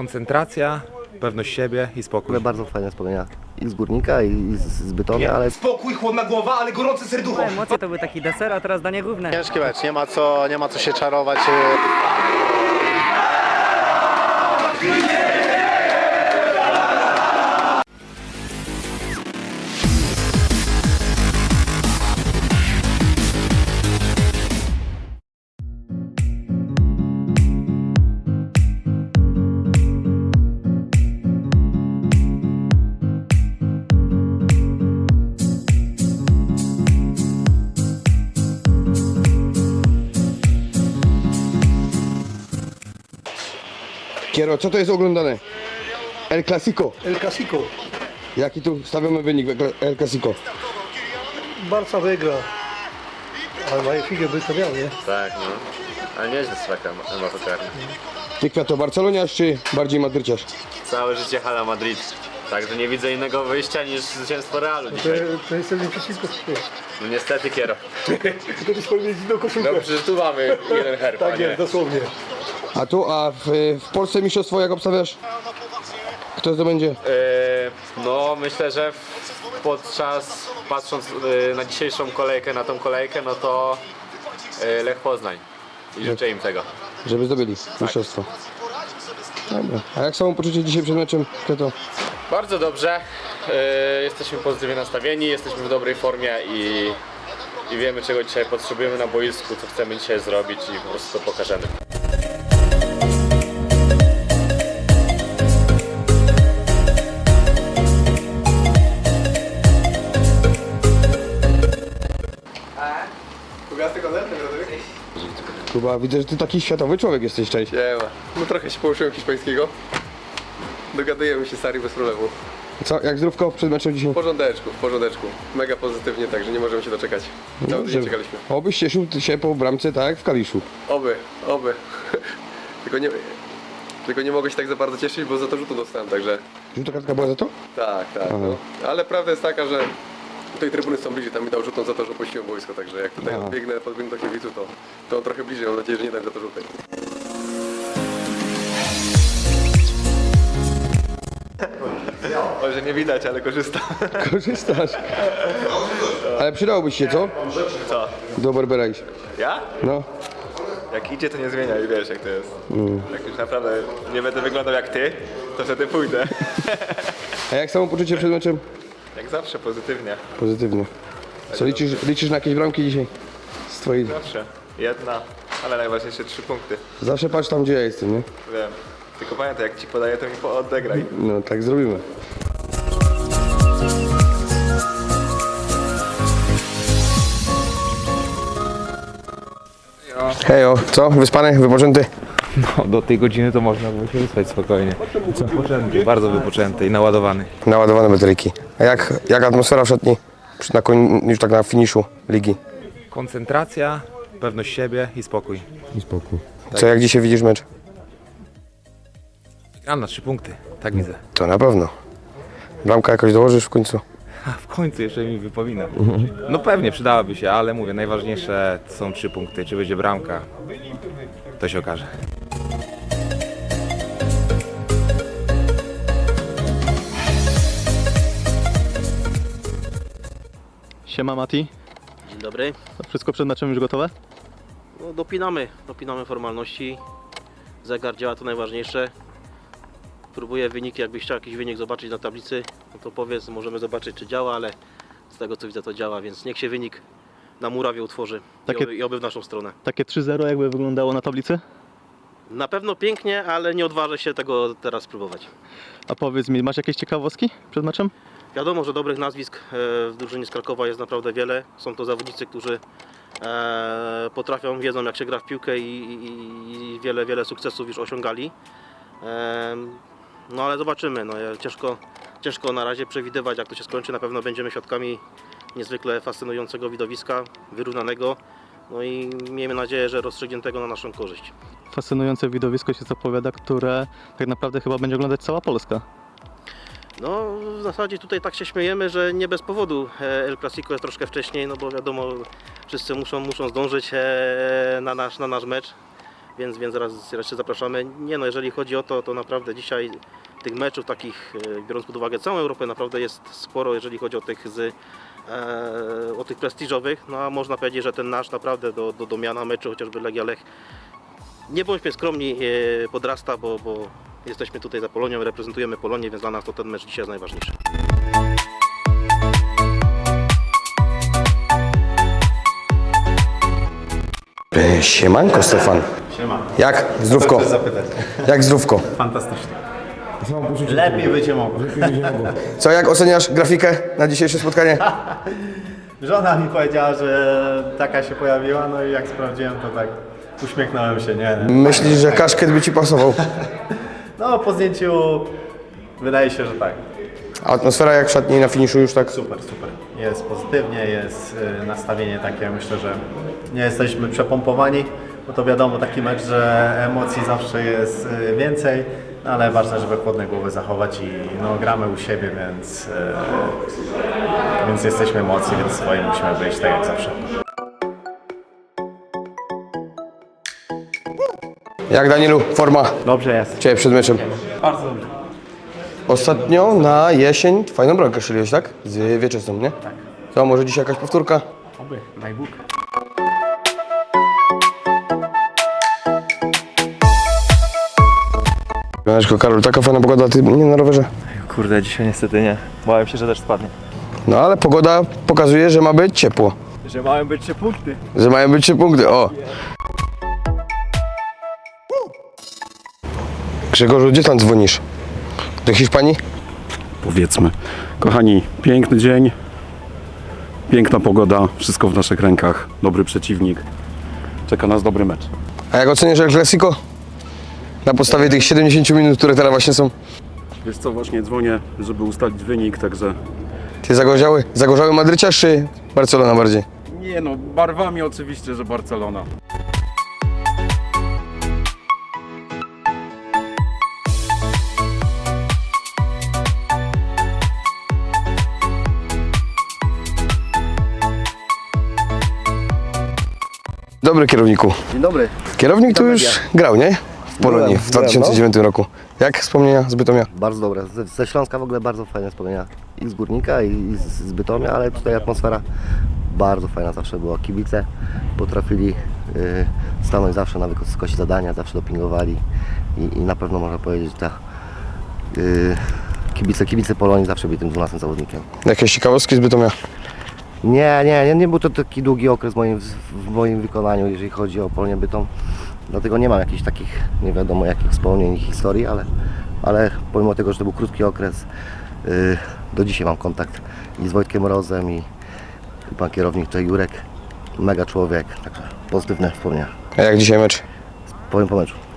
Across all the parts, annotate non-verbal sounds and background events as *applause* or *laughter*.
Koncentracja, pewność siebie i spokój. Bardzo fajne wspomnienia i z Górnika i z, z Bytomia, ale Spokój, chłodna głowa, ale gorące serducho. Emocje to był taki deser, a teraz danie główne. Ciężki mecz, nie ma co, nie ma co się czarować. y, Kiero, co to jest oglądane? El Clasico. El Clasico. Jaki tu stawiamy wynik w El Clasico? Barca wygra. Ale moje figę by to miał, nie? Tak, no. Ale nieźle straka Mbappé karny. Ty kwiato Barceloniarz czy bardziej Madryciarz? Całe życie hala Madrid. Także nie widzę innego wyjścia niż zwycięstwo Realu To, dzisiaj. to jest ten przeciwko. No niestety Kiero. *laughs* To jest powinien do koszulkę. No przecież tu mamy jeden herb, a tak nie. jest, dosłownie. A tu, a w, w Polsce mistrzostwo jak obstawiasz? Kto to będzie? Yy, no myślę, że w- podczas, patrząc yy, na dzisiejszą kolejkę, na tą kolejkę, no to yy, Lech Poznań. I życzę im tego. Żeby zdobyli mistrzostwo. Dobra. A jak samopoczucie dzisiaj przed meczem? Kwiato? Bardzo dobrze. Yy, jesteśmy pozytywnie nastawieni, jesteśmy w dobrej formie i, i wiemy czego dzisiaj potrzebujemy na boisku, co chcemy dzisiaj zrobić i po prostu to pokażemy. Kuba, widzę, że ty taki światowy człowiek jesteś, cześć. Nie ma. No trochę się pouczyłem hiszpańskiego. Dogadujemy się stary bez problemu. Co, jak zdrówko przed meczem dzisiaj? W porządeczku, w porządeczku. Mega pozytywnie, także nie możemy się doczekać. Cały tydzień czekaliśmy. Obyś cieszył się po bramce tak jak w Kaliszu. Oby, oby. *laughs* tylko nie... Tylko nie mogę się tak za bardzo cieszyć, bo za to rzutu dostałem, także Żółta kartka była za to? tak, tak. No. Ale prawda jest taka, że tutaj trybuny są bliżej, tam mi dał rzutą za to, że opuściłem boisko, także jak tutaj Aha. odbiegnę, podbiegnę do kibiców, to, to on trochę bliżej, mam nadzieję, że nie dam za to żółtej. Może nie widać, ale korzystam. *laughs* Korzystasz. Ale przydałobyś się, co? Co? Do Barbera iść. Ja? No. Jak idzie, to nie zmienia i wiesz jak to jest. Jak już naprawdę nie będę wyglądał jak ty, to wtedy pójdę. A jak samopoczucie przed meczem? jak zawsze, pozytywnie. Pozytywnie. Co, liczysz, liczysz na jakieś bramki dzisiaj? Z twojej... Zawsze. Jedna, ale najważniejsze trzy punkty. Zawsze patrz tam, gdzie ja jestem, nie? Wiem. Tylko pamiętaj, jak ci podaję, to mi po- odegraj. No, tak zrobimy. Hejo, co? Wyspany, wypoczęty? No, do tej godziny to można było się wyspać spokojnie. Wypoczęty, bardzo wypoczęty i naładowany. Naładowane bateryki. A jak, jak atmosfera w szatni? Przy- Na koń, już tak na finiszu ligi. Koncentracja, pewność siebie i spokój. I spokój. Co, jak dzisiaj widzisz mecz? Gram na trzy punkty, tak widzę. To na pewno. Bramka jakoś dołożysz w końcu? A w końcu jeszcze mi wypomina. No pewnie przydałaby się, ale mówię, najważniejsze są trzy punkty. Czy będzie bramka, to się okaże. Siema Mati, Dzień dobry. to wszystko przed meczem już gotowe? No, dopinamy, dopinamy formalności. Zegar działa to najważniejsze. Próbuję wyniki, jakbyś chciał jakiś wynik zobaczyć na tablicy, no to powiedz, możemy zobaczyć czy działa, ale z tego co widzę to działa, więc niech się wynik na murawie utworzy Takie- i, oby, i oby w naszą stronę. Takie 3-0 jakby wyglądało na tablicy? Na pewno pięknie, ale nie odważę się tego teraz spróbować. A powiedz mi, masz jakieś ciekawostki przed meczem? Wiadomo, że dobrych nazwisk e, w drużynie z Krakowa jest naprawdę wiele. Są to zawodnicy, którzy e, potrafią, wiedzą jak się gra w piłkę i, i, i wiele, wiele sukcesów już osiągali. No ale zobaczymy. No, ciężko, ciężko na razie przewidywać jak to się skończy. Na pewno będziemy świadkami niezwykle fascynującego widowiska, wyrównanego. No i miejmy nadzieję, że rozstrzygniętego na naszą korzyść. Fascynujące widowisko się zapowiada, które tak naprawdę chyba będzie oglądać cała Polska. No, w zasadzie tutaj tak się śmiejemy, że nie bez powodu e, El Clasico jest troszkę wcześniej, no bo wiadomo, wszyscy muszą, muszą zdążyć e, na nasz, na nasz mecz. Więc, więc zaraz jeszcze zapraszamy. Nie no, jeżeli chodzi o to, to naprawdę dzisiaj tych meczów takich, e, biorąc pod uwagę całą Europę, naprawdę jest sporo, jeżeli chodzi o tych z e, o tych prestiżowych, no a można powiedzieć, że ten nasz naprawdę do, do, do meczu, chociażby Legia Lech, nie bądźmy skromni, e, podrasta, bo, bo jesteśmy tutaj za Polonią, reprezentujemy Polonię, więc dla nas to ten mecz dzisiaj jest najważniejszy. Siemanko Stefan. Jak? Zdrówko. Jak zdrówko? Lepiej będzie mogło. Co, jak oceniasz grafikę na dzisiejsze spotkanie? *laughs* Żona mi powiedziała, że taka się pojawiła, no i jak sprawdziłem, to tak uśmiechnąłem się, nie? Myślisz, że kaszkiet by ci pasował? *laughs* No po zdjęciu wydaje się, że tak. A atmosfera jak w szatni na finiszu już tak? Super, super. Jest pozytywnie, jest y, nastawienie takie, myślę, że nie jesteśmy przepompowani, bo to wiadomo, taki mecz, że emocji zawsze jest y, więcej, no ale ważne, żeby chłodne głowy zachować i no, gramy u siebie, więc, y, więc jesteśmy mocni, więc swoje musimy wyjść tak jak zawsze. Jak Danielu, forma Dobrze jest. Ciebie przed meczem? Bardzo dobrze. Ostatnio na jesień fajną bramkę strzeliłeś, tak? Z Wieczystą, nie? Tak. Co, może dzisiaj jakaś powtórka? Oby, daj Bóg. Janeczko, Karol, taka fajna pogoda, ty nie na rowerze? Kurde, dzisiaj niestety nie. Bałem się, że też spadnie. No ale pogoda pokazuje, że ma być ciepło. Że mają być trzy punkty. Że mają być trzy punkty, o! Grzegorzu, gdzie tam dzwonisz? Do Hiszpanii? powiedzmy. Kochani, piękny dzień, piękna pogoda, wszystko w naszych rękach, dobry przeciwnik. Czeka nas dobry mecz. A jak oceniasz El Clasico? Na podstawie tych 70 minut, które teraz właśnie są. Wiesz co, właśnie dzwonię, żeby ustalić wynik, także Ty zagorzały? Zagorzały Madryciarz czy Barcelona bardziej? nie no, barwami oczywiście, że Barcelona. Dobry kierowniku. Dzień dobry. Kierownik tu już grał, nie? W Polonii w byłem, 2009 roku. Jak wspomnienia z Bytomia? Bardzo dobre. Ze, ze Śląska w ogóle bardzo fajne wspomnienia. I z Górnika, i z, z Bytomia, ale tutaj atmosfera bardzo fajna zawsze była. Kibice potrafili y, stanąć zawsze na wysokości zadania, zawsze dopingowali i, i na pewno można powiedzieć, że ta, y, kibice, kibice Polonii zawsze byli tym 12 zawodnikiem. Jakieś ciekawostki z Bytomia? Nie, nie, nie, nie był to taki długi okres w moim, w moim wykonaniu, jeżeli chodzi o Polonię Bytom. Dlatego nie mam jakichś takich, nie wiadomo jakich wspomnień i historii, ale, ale pomimo tego, że to był krótki okres, yy, do dzisiaj mam kontakt i z Wojtkiem Mrozem i, i pan kierownik to Jurek, mega człowiek, także pozytywne wspomnienia. A jak dzisiaj mecz? Powiem po meczu.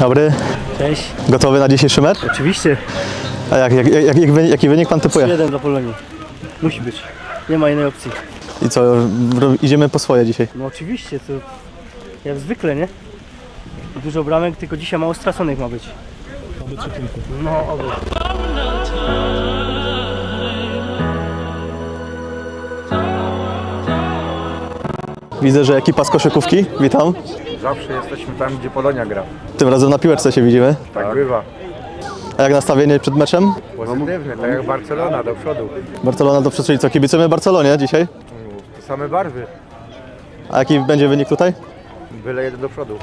Dobry. Cześć. Gotowy na dzisiejszy mecz? Oczywiście. A jak, jak, jak, jaki wynik- jaki wynik pan typuje? Jeden dla Polonii. Musi być. Nie ma innej opcji. I co, ro- idziemy po swoje dzisiaj? No oczywiście, to jak zwykle, nie? Dużo bramek, tylko dzisiaj mało straconych ma być. No, oby. Widzę, że ekipa z koszykówki. Witam. Zawsze jesteśmy tam, gdzie Polonia gra. Tym razem na piłeczce się widzimy. Tak bywa. A jak nastawienie przed meczem? Pozytywne, tak jak Barcelona, do przodu. Barcelona do przodu, czyli co, kibicujemy Barcelonie dzisiaj? To same barwy. A jaki będzie wynik tutaj? Byle jeden do przodu.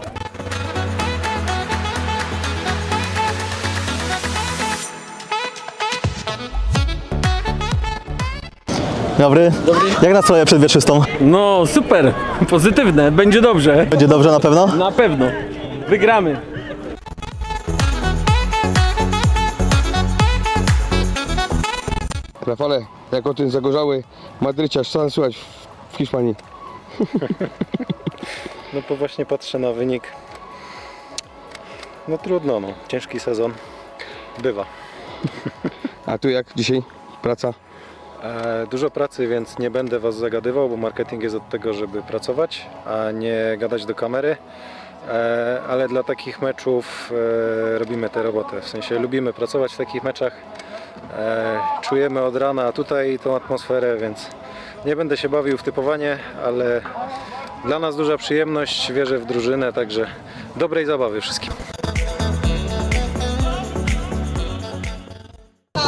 Dobry. Jak nastroje przed wieczystą? No super, pozytywne, będzie dobrze. Będzie dobrze na pewno? Na pewno. Wygramy. Rafale, jak o tym zagorzały Madryciarz, co tam słychać w- w Hiszpanii? No to właśnie patrzę na wynik. No trudno, no. Ciężki sezon. Bywa. A tu jak dzisiaj praca? E, dużo pracy, więc nie będę Was zagadywał, bo marketing jest od tego, żeby pracować, a nie gadać do kamery. e, ale dla takich meczów e, robimy tę robotę. W sensie lubimy pracować w takich meczach, czujemy od rana tutaj tą atmosferę, więc nie będę się bawił w typowanie, ale dla nas duża przyjemność, wierzę w drużynę, także dobrej zabawy wszystkim.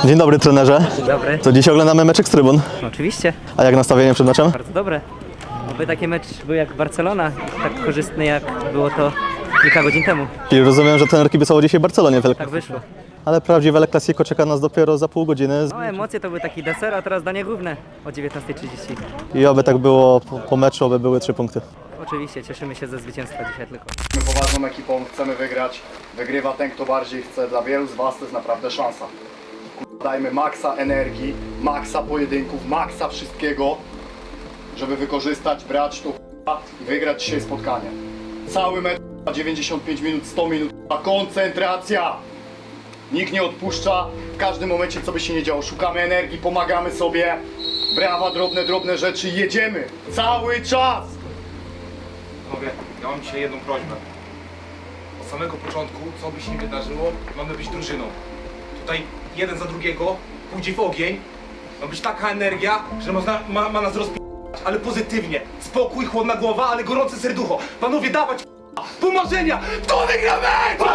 Dzień dobry trenerze. Dobry. To dziś oglądamy meczek z trybun. Oczywiście, A jak nastawienie przed meczem? bardzo dobre. Oby taki mecz był jak Barcelona, tak korzystny jak było to kilka godzin temu. Czyli rozumiem, że trener kibicował dzisiaj Barcelonie w El Tak wyszło. Ale prawdziwe El Clasico czeka nas dopiero za pół godziny. No emocje to był taki deser, a teraz danie główne o 19.30. I oby tak było po, po meczu, oby były trzy punkty. Oczywiście, cieszymy się ze zwycięstwa dzisiaj tylko. My poważną ekipą chcemy wygrać. Wygrywa ten, kto bardziej chce. Dla wielu z Was to jest naprawdę szansa. Dajmy maksa energii, maksa pojedynków, maksa wszystkiego, żeby wykorzystać, brać to i wygrać dzisiaj spotkanie. Cały mecz, kurwa, 95 minut, 100 minut, kurwa, koncentracja! Nikt nie odpuszcza w każdym momencie, co by się nie działo. Szukamy energii, pomagamy sobie. Brawa, drobne, drobne rzeczy, jedziemy! Cały czas! Panowie, ja mam dzisiaj jedną prośbę. Od samego początku, co by się nie wydarzyło, mamy być drużyną. Tutaj jeden za drugiego pójdzie w ogień. Ma być taka energia, że można, ma, ma nas rozpijać, ale pozytywnie. Spokój, chłodna głowa, ale gorące serducho. Panowie, dawać k***a, pomarzenia! Kto wygra mecz?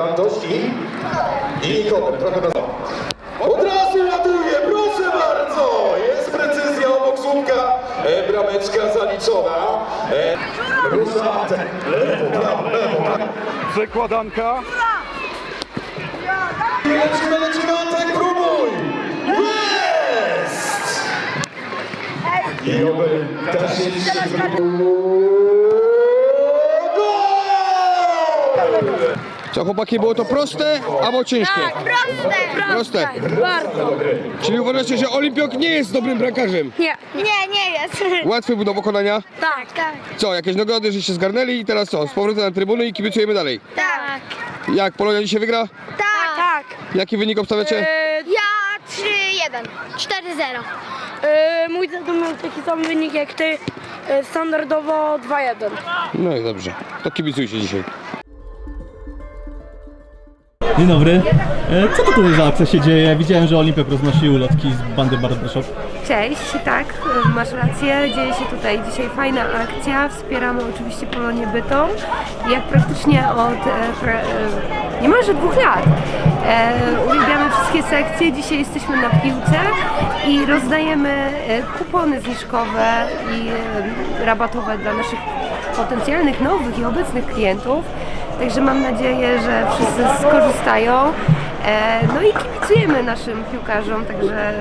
Antoś i? I trochę na Od razu ładuje, proszę bardzo! Jest precyzja obok słupka, e, brameczka zaliczona. E, rusza Antek, lewo, prawo, lewo, prawo. Przekładanka. Lecimy, lecimy, Antek, próbuj! Jest! I oby też się Co chłopaki, było to proste albo ciężkie? Proste. Proste. Bardzo. Czyli uważacie, że Olimpiok nie jest dobrym bramkarzem? Nie. Nie, nie jest. Łatwy był do pokonania? Tak, tak. Co, jakieś nagrody, żeście zgarnęli i teraz co? Z powrotem na trybuny i kibicujemy dalej. Tak. Jak, Polonia dzisiaj wygra? Tak. Tak. Jaki wynik obstawiacie? Ja 3-1. 4-0. mój tata miał taki sam wynik jak ty, e, standardowo 2-1. No i dobrze. To kibicujcie dzisiaj. Dzień dobry. E, Co to tutaj za akcja się dzieje? Widziałem, że Olimpiak roznosił ulotki z bandy Barbershop. Cześć, tak, masz rację, dzieje się tutaj dzisiaj fajna akcja, wspieramy oczywiście Polonię Bytom, jak praktycznie od e, pra, e, niemalże dwóch lat. Uwielbiamy wszystkie sekcje, dzisiaj jesteśmy na piłce i rozdajemy kupony zniżkowe i rabatowe dla naszych potencjalnych nowych i obecnych klientów. Także mam nadzieję, że wszyscy skorzystają. E, no i kibicujemy naszym piłkarzom, także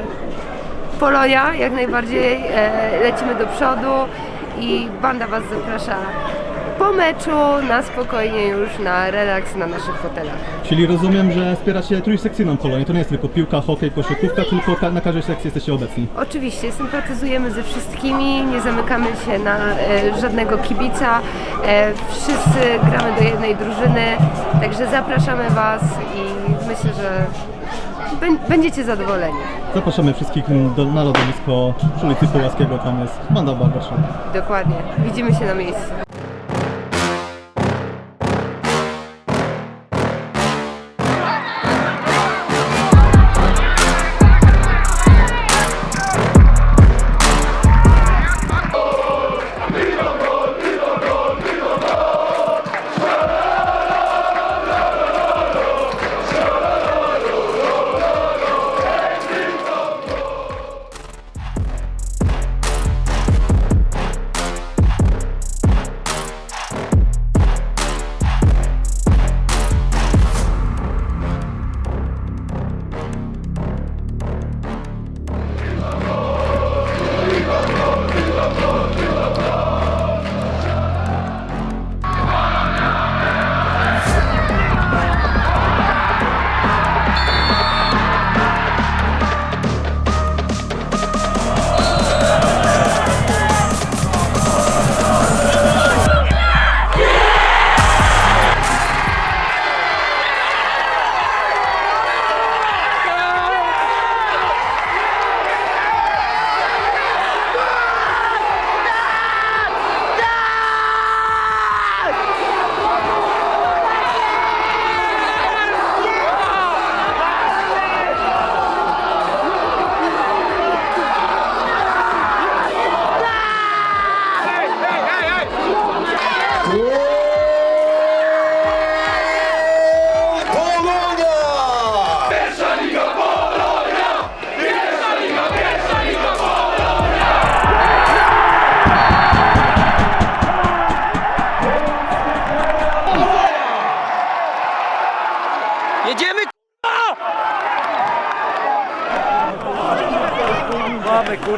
Polonia, jak najbardziej e, lecimy do przodu i banda Was zaprasza po meczu na spokojnie już na relaks na naszych fotelach. Czyli rozumiem, że wspieracie trójsekcyjną Polonię. To nie jest tylko piłka, hokej, koszykówka, tylko ka- na każdej sekcji jesteście obecni. Oczywiście sympatyzujemy ze wszystkimi, nie zamykamy się na e, żadnego kibica. E, wszyscy gramy do jednej drużyny, także zapraszamy Was i myślę, że bę- będziecie zadowoleni. Zapraszamy wszystkich do, na lodowisko przy ulicy Połaskiego, tam jest banda Barbershop. Dokładnie. Widzimy się na miejscu.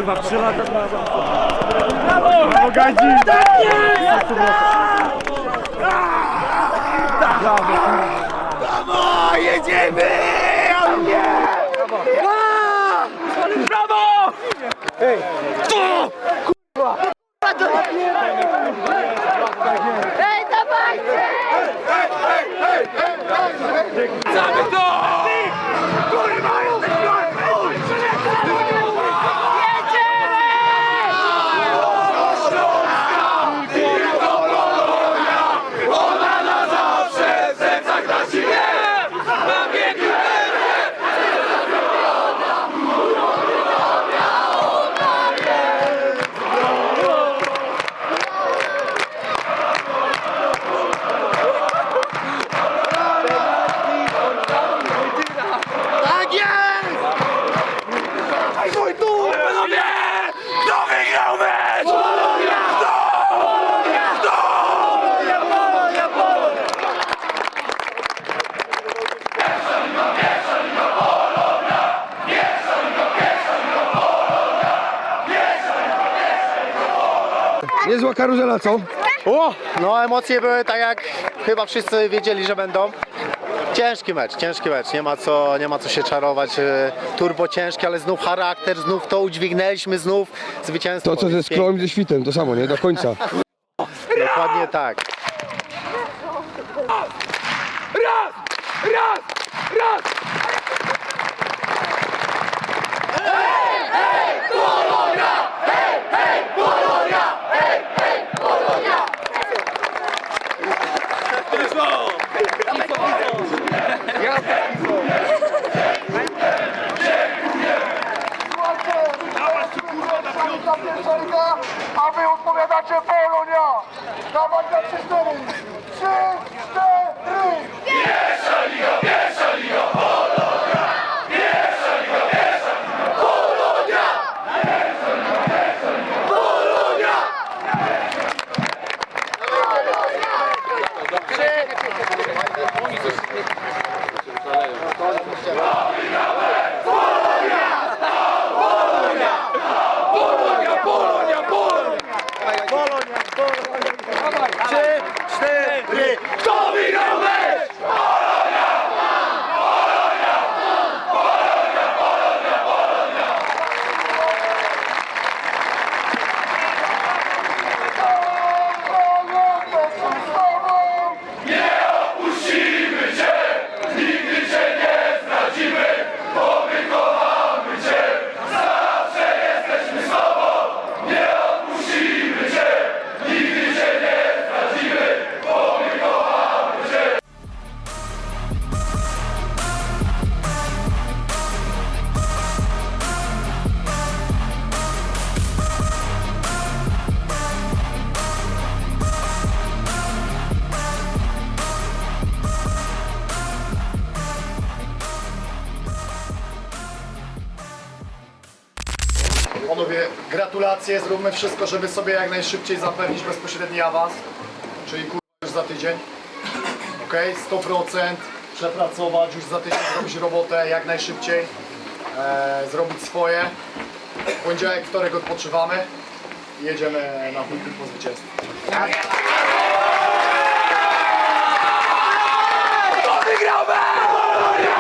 Kurwa, trzy lata brawo! Brawo! Brawo Gadzi! Tak jest! Brawo! Jedziemy! Brawo! Brawo! Ej! Kto? Kurwa! Ej, dawajcie! Chcemy to! Kurwa, jesteś Ona na zawsze w sercach na siłę! Na wieki Tak jest! Mój tu! Panowie! Kto wygrał mecz? Polonia! Kto? Kto? Polonia, Polonia, Polonia! Niezła karuzela, co? O, no emocje były tak jak chyba wszyscy wiedzieli, że będą. Ciężki mecz, ciężki mecz, nie ma co, nie ma co się czarować. e, Turbo ciężki, ale znów charakter, znów to udźwignęliśmy, znów zwycięstwo. To co ze skromem i ze świtem, to samo, nie? Do końca. Dokładnie tak. *laughs* Raz! Raz! Raz! Hej, hej, Polonia! Hej, hej, Polonia! Hej, hej, Polonia! A wy odpowiadacie Polonia! Dawaj na 3-4! Gratulacje, zróbmy wszystko, żeby sobie jak najszybciej zapewnić bezpośredni awans, czyli kurwa już za tydzień. Ok, 100% przepracować, już za tydzień zrobić robotę jak najszybciej, e, zrobić swoje. Poniedziałek, wtorek odpoczywamy i jedziemy na weekend po zwycięstwie. Wygramy!